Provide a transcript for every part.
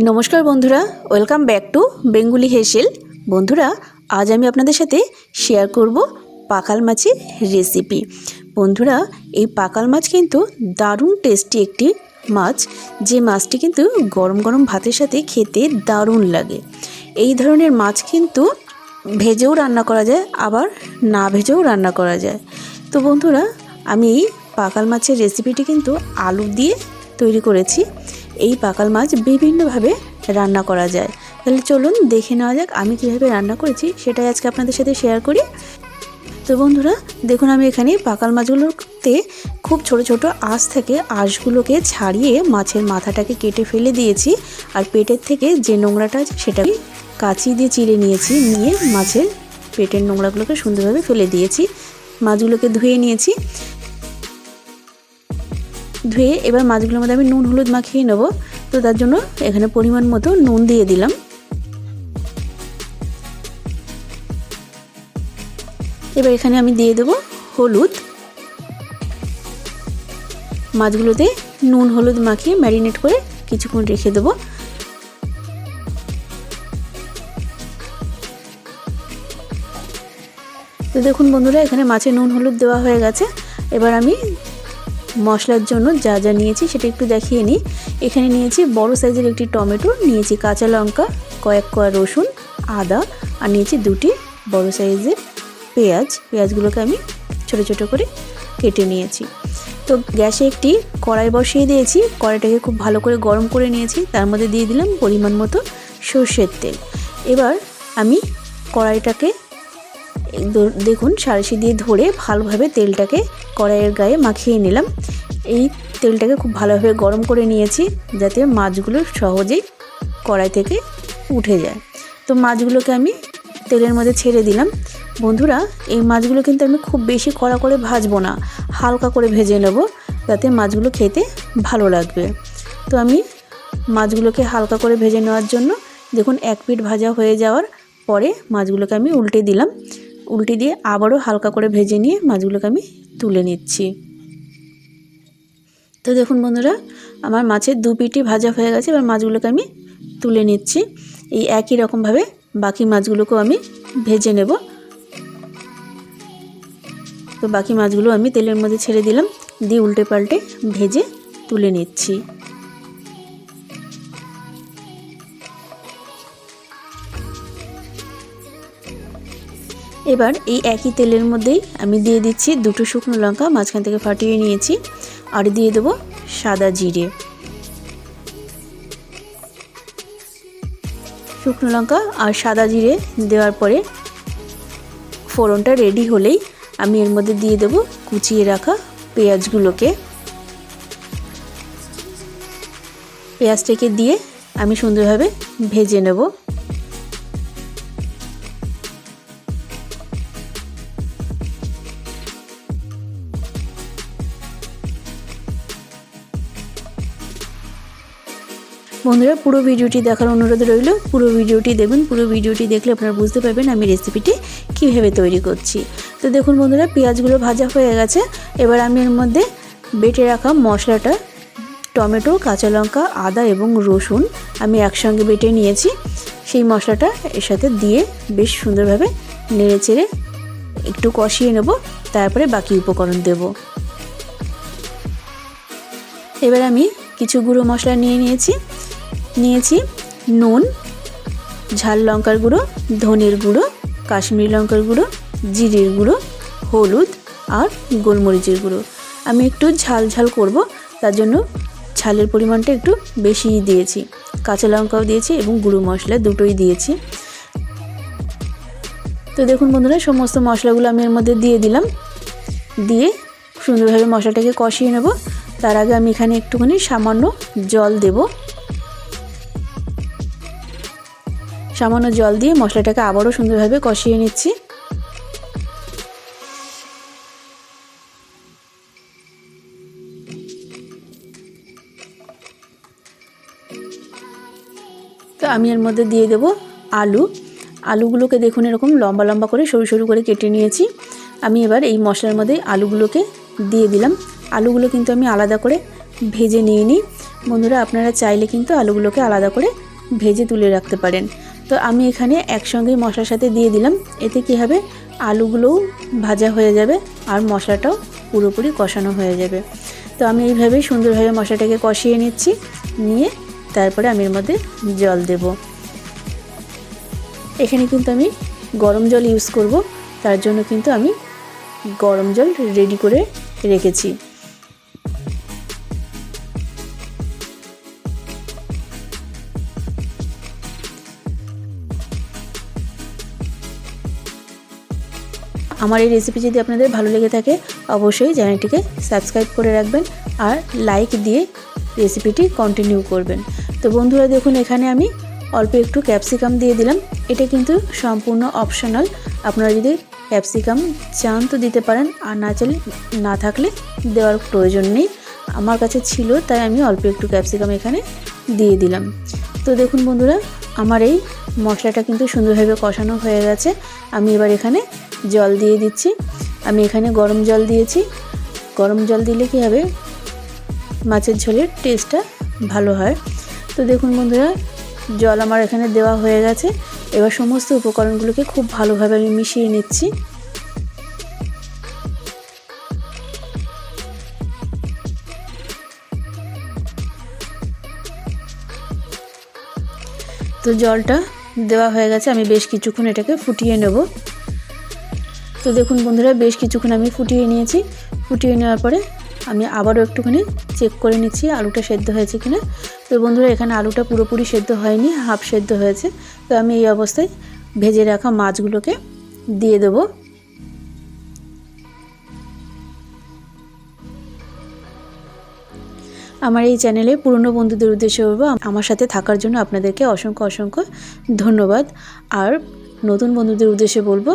নমস্কার বন্ধুরা welcome back to Bengali হেসেল। বন্ধুরা, আজ আমি আপনাদের সাথে শেয়ার করব পাকাল মাছের রেসিপি বন্ধুরা, এই পাকাল মাছ কিন্তু দারুণ টেস্টি একটি মাছ। যে মাছটি কিন্তু গরম গরম ভাতের সাথে খেতে দারুণ লাগে। এই ধরনের মাছ কিন্তু ভেজেও রান্না করা যায়, আবার না ভেজেও রান্না করা যায়। তো বন্ধুরা, আমি এই পাকাল মাছের রেসিপিটি কিন্তু আলু দিয়ে তৈরি করেছি। এই পাকাল মাছ বিভিন্নভাবে রান্না করা যায়। তাহলে চলুন দেখে নেওয়া যাক আমি কীভাবে রান্না করেছি, সেটাই আজকে আপনাদের সাথে শেয়ার করি। তো বন্ধুরা, দেখুন আমি এখানে পাকাল মাছগুলোতে খুব ছোট ছোট আঁশ থেকে আঁশগুলোকে ছাড়িয়ে মাছের মাথাটাকে কেটে ফেলে দিয়েছি আর পেটের থেকে যে নোংরাটা আছে সেটা কাঁচি দিয়ে চিড়ে নিয়েছি, নিয়ে মাছের পেটের নোংরাগুলোকে সুন্দরভাবে ফেলে দিয়েছি। মাছগুলোকে ধুয়ে নিয়েছি। ধুয়ে এবার মাছগুলোর মধ্যে আমি নুন, হলুদ মাখিয়ে নেব। তো তার জন্য এখানে পরিমাণ মতো নুন দিয়ে দিলাম। এবার এখানে আমি দিয়ে দেবো হলুদ। মাছগুলোতে নুন, হলুদ মাখিয়ে ম্যারিনেট করে কিছুক্ষণ রেখে দেবো। তো দেখুন বন্ধুরা, এখানে মাছে নুন, হলুদ দেওয়া হয়ে গেছে। এবার আমি মশলার জন্য যা যা নিয়েছি সেটা একটু দেখিয়ে নিই। এখানে নিয়েছি বড় সাইজের একটি টমেটো, নিয়েছি কাঁচা লঙ্কা, কয়েক কোয়া রসুন, আদা, আর নিয়েছি দুটি বড় সাইজের পেঁয়াজ। পেঁয়াজগুলোকে আমি ছোট ছোট করে কেটে নিয়েছি। তো গ্যাসে একটি কড়াই বসিয়ে দিয়েছি। কড়াইটাকে খুব ভালো করে গরম করে নিয়েছি। তার মধ্যে দিয়ে দিলাম পরিমাণ মতো সর্ষের তেল। এবার আমি কড়াইটাকে দেখুন সারসি দিয়ে ধরে ভালোভাবে তেলটাকে কড়াইয়ের গায়ে মাখিয়ে নিলাম। এই তেলটাকে খুব ভালোভাবে গরম করে নিয়েছি, যাতে মাছগুলো সহজেই কড়াই থেকে উঠে যায়। তো মাছগুলোকে আমি তেলের মধ্যে ছেড়ে দিলাম। বন্ধুরা, এই মাছগুলো কিন্তু আমি খুব বেশি কড়া করে ভাজবো না, হালকা করে ভেজে নেব, যাতে মাছগুলো খেতে ভালো লাগবে। তো আমি মাছগুলোকে হালকা করে ভেজে নেওয়ার জন্য, দেখুন, এক পিঠ ভাজা হয়ে যাওয়ার পরে মাছগুলোকে আমি উল্টে দিলাম। উল্টে দিয়ে আবারও হালকা করে ভেজে নিয়ে মাছগুলোকে আমি তুলে নিচ্ছি। তো দেখুন বন্ধুরা, আমার মাছের দু পিটি ভাজা হয়ে গেছে, এবার মাছগুলোকে আমি তুলে নিচ্ছি। এই একই রকমভাবে বাকি মাছগুলোকেও আমি ভেজে নেব। তো বাকি মাছগুলো আমি তেলের মধ্যে ছেড়ে দিলাম, দিয়ে উল্টে পাল্টে ভেজে তুলে নিচ্ছি। এবার এই একই তেলের মধ্যেই আমি দিয়ে দিচ্ছি দুটো শুকনো লঙ্কা, মাঝখান থেকে ফাটিয়ে নিয়েছি। আর দিয়ে দেবো সাদা জিরে। শুকনো লঙ্কা আর সাদা জিরে দেওয়ার পরে ফোড়নটা রেডি হলেই আমি এর মধ্যে দিয়ে দেবো কুচিয়ে রাখা পেঁয়াজগুলোকে। পেঁয়াজটাকে দিয়ে আমি সুন্দরভাবে ভেজে নেব। বন্ধুরা, পুরো ভিডিওটি দেখার অনুরোধ রইল। পুরো ভিডিওটি দেখুন, পুরো ভিডিওটি দেখলে আপনারা বুঝতে পারবেন আমি রেসিপিটি কীভাবে তৈরি করছি। তো দেখুন বন্ধুরা, পেঁয়াজগুলো ভাজা হয়ে গেছে। এবার আমি এর মধ্যে বেটে রাখা মশলাটা, টমেটো, কাঁচা লঙ্কা, আদা এবং রসুন আমি একসঙ্গে বেটে নিয়েছি। সেই মশলাটা এর সাথে দিয়ে বেশ সুন্দরভাবে নেড়ে চেড়ে একটু কষিয়ে নেব, তারপরে বাকি উপকরণ দেব। এবার আমি কিছু গুঁড়ো মশলা নিয়ে নিয়েছি। নিয়েছি নুন, ঝাল লঙ্কার গুঁড়ো, ধনের গুঁড়ো, কাশ্মীরি লঙ্কার গুঁড়ো, জিরের গুঁড়ো, হলুদ আর গোলমরিচের গুঁড়ো। আমি একটু ঝাল ঝাল করব, তার জন্য ঝালের পরিমাণটা একটু বেশিই দিয়েছি। কাঁচা লঙ্কাও দিয়েছি এবং গুঁড়ো মশলা দুটোই দিয়েছি। তো দেখুন বন্ধুরা, সমস্ত মশলাগুলো আমি এর মধ্যে দিয়ে দিলাম। দিয়ে সুন্দরভাবে মশলাটাকে কষিয়ে নেব। তার আগে আমি এখানে একটুখানি সামান্য জল দেব। সামান্য জল দিয়ে মশলাটাকে আবারও সুন্দরভাবে কষিয়ে নিচ্ছি। তো আমি এর মধ্যে দিয়ে দেব আলু। আলুগুলোকে দেখুন এরকম লম্বা লম্বা করে সরু সরু করে কেটে নিয়েছি। আমি এবার এই মশলার মধ্যে আলুগুলোকে দিয়ে দিলাম। আলুগুলো কিন্তু আমি আলাদা করে ভেজে নিয়ে নিই বন্ধুরা, আপনারা চাইলে কিন্তু আলুগুলোকে আলাদা করে ভেজে তুলে রাখতে পারেন। তো আমি এখানে একসঙ্গেই মশলার সাথে দিয়ে দিলাম। এতে কী হবে? আলুগুলোও ভাজা হয়ে যাবে আর মশলাটাও পুরোপুরি কষানো হয়ে যাবে। তো আমি এইভাবেই সুন্দরভাবে মশলাটাকে কষিয়ে নিচ্ছি। নিয়ে তারপরে আমি এর মধ্যে জল দেব। এখানে কিন্তু আমি গরম জল ইউজ করব। তার জন্য কিন্তু আমি গরম জল রেডি করে রেখেছি। আমার এই রেসিপি যদি আপনাদের ভালো লেগে থাকে, অবশ্যই চ্যানেলটিকে সাবস্ক্রাইব করে রাখবেন আর লাইক দিয়ে রেসিপিটি কন্টিনিউ করবেন। তো বন্ধুরা, দেখুন, এখানে আমি অল্প একটু ক্যাপসিকাম দিয়ে দিলাম। এটা কিন্তু সম্পূর্ণ অপশনাল আপনারা যদি ক্যাপসিকাম চান তো দিতে পারেন, আর না চাইলে না থাকলে দেওয়ার প্রয়োজন নেই। আমার কাছে ছিল, তাই আমি অল্প একটু ক্যাপসিকাম এখানে দিয়ে দিলাম। তো দেখুন বন্ধুরা, আমার এই মশলাটা কিন্তু সুন্দরভাবে কষানো হয়ে গেছে। আমি এবার এখানে জল দিয়ে দিচ্ছি। আমি এখানে গরম জল দিয়েছি। গরম জল দিলে কী হবে? মাছের ঝোলের টেস্টটা ভালো হয়। তো দেখুন বন্ধুরা, জল আমার এখানে দেওয়া হয়ে গেছে। এবার সমস্ত উপকরণগুলোকে খুব ভালোভাবে আমি মিশিয়ে নিচ্ছি। তো জলটা দেওয়া হয়ে গেছে। আমি বেশ কিছুক্ষণ এটাকে ফুটিয়ে নেব। তো দেখুন বন্ধুরা, বেশ কিছুক্ষণ আমি ফুটিয়ে নিয়েছি। ফুটিয়ে নেওয়ার পরে আমি আবারও একটুখানি চেক করে নিচ্ছি আলুটা সেদ্ধ হয়েছে কিনা। তো বন্ধুরা, এখানে আলুটা পুরোপুরি সেদ্ধ হয়নি হাফ সেদ্ধ হয়েছে। তো আমি এই অবস্থায় ভেজে রাখা মাছগুলোকে দিয়ে দেবো। আমার এই চ্যানেলে পুরনো বন্ধুদের উদ্দেশ্যে বলব, আমার সাথে থাকার জন্য আপনাদেরকে অসংখ্য অসংখ্য ধন্যবাদ। আর নতুন বন্ধুদের উদ্দেশ্যে বলব,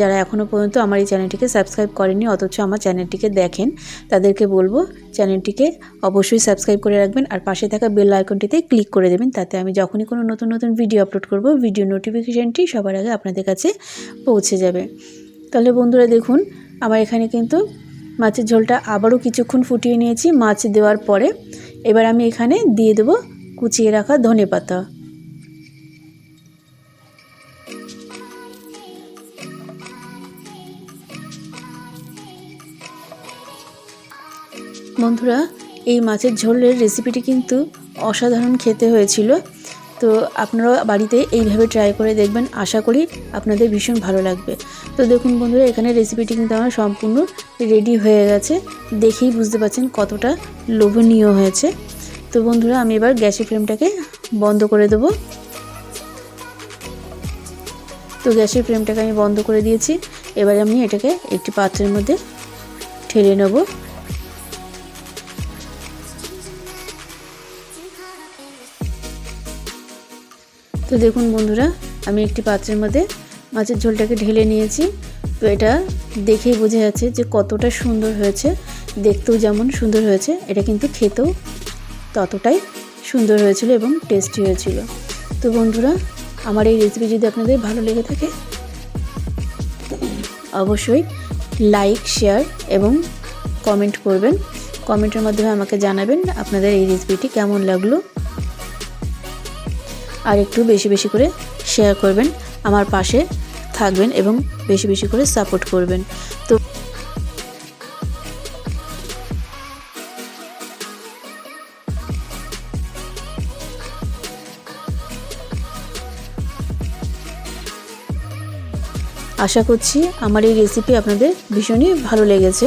যারা এখনও পর্যন্ত আমার এই চ্যানেলটিকে সাবস্ক্রাইব করেনি অথচ আমার চ্যানেলটিকে দেখেন, তাদেরকে বলব চ্যানেলটিকে অবশ্যই সাবস্ক্রাইব করে রাখবেন আর পাশে থাকা বেল আইকনটিতে ক্লিক করে দেবেন, তাতে আমি যখনই কোনো নতুন নতুন ভিডিও আপলোড করব, ভিডিও নোটিফিকেশানটি সবার আগে আপনাদের কাছে পৌঁছে যাবে। তাহলে বন্ধুরা দেখুন, আমার এখানে কিন্তু মাছের ঝোলটা আবারও কিছুক্ষণ ফুটিয়ে নিয়েছি, মাছ দেওয়ার পরে এবার আমি এখানে দিয়ে দেবো কুচিয়ে রাখা ধনে পাতা বন্ধুরা, এই মাছের ঝোলের রেসিপিটি কিন্তু অসাধারণ খেতে হয়েছিল। তো আপনারা বাড়িতে এইভাবে ট্রাই করে দেখবেন। আশা করি আপনাদের ভীষণ ভালো লাগবে। তো দেখুন বন্ধুরা, এখানে রেসিপিটি কিন্তু আমার সম্পূর্ণ রেডি হয়ে গেছে। দেখেই বুঝতে পারছেন কতটা লোভনীয় হয়েছে। তো বন্ধুরা, আমি এবার গ্যাসের ফ্লেমটাকে বন্ধ করে দেবো। তো গ্যাসের ফ্লেমটাকে আমি বন্ধ করে দিয়েছি। এবার আমি এটাকে একটি পাত্রের মধ্যে ঠেলে নেব। তো দেখুন বন্ধুরা, আমি একটি পাত্রের মধ্যে মাছের ঝোলটাকে ঢেলে নিয়েছি। তো এটা দেখেই বোঝা যাচ্ছে যে কতটা সুন্দর হয়েছে, দেখতেও যেমন সুন্দর হয়েছে, এটা কিন্তু খেতেও ততটাই সুন্দর হয়েছিল এবং টেস্টি হয়েছিল। তো বন্ধুরা, আমার এই রেসিপি যদি আপনাদের ভালো লেগে থাকে, অবশ্যই লাইক শেয়ার এবং কমেন্ট করবেন। কমেন্টের মাধ্যমে আমাকে জানাবেন আপনাদের এই রেসিপিটি কেমন লাগল। আর একটু বেশি বেশি করে শেয়ার করবেন, আমার পাশে থাকবেন এবং বেশি বেশি করে সাপোর্ট করবেন। তো আশা করছি আমার এই রেসিপি আপনাদের ভীষণই ভালো লেগেছে।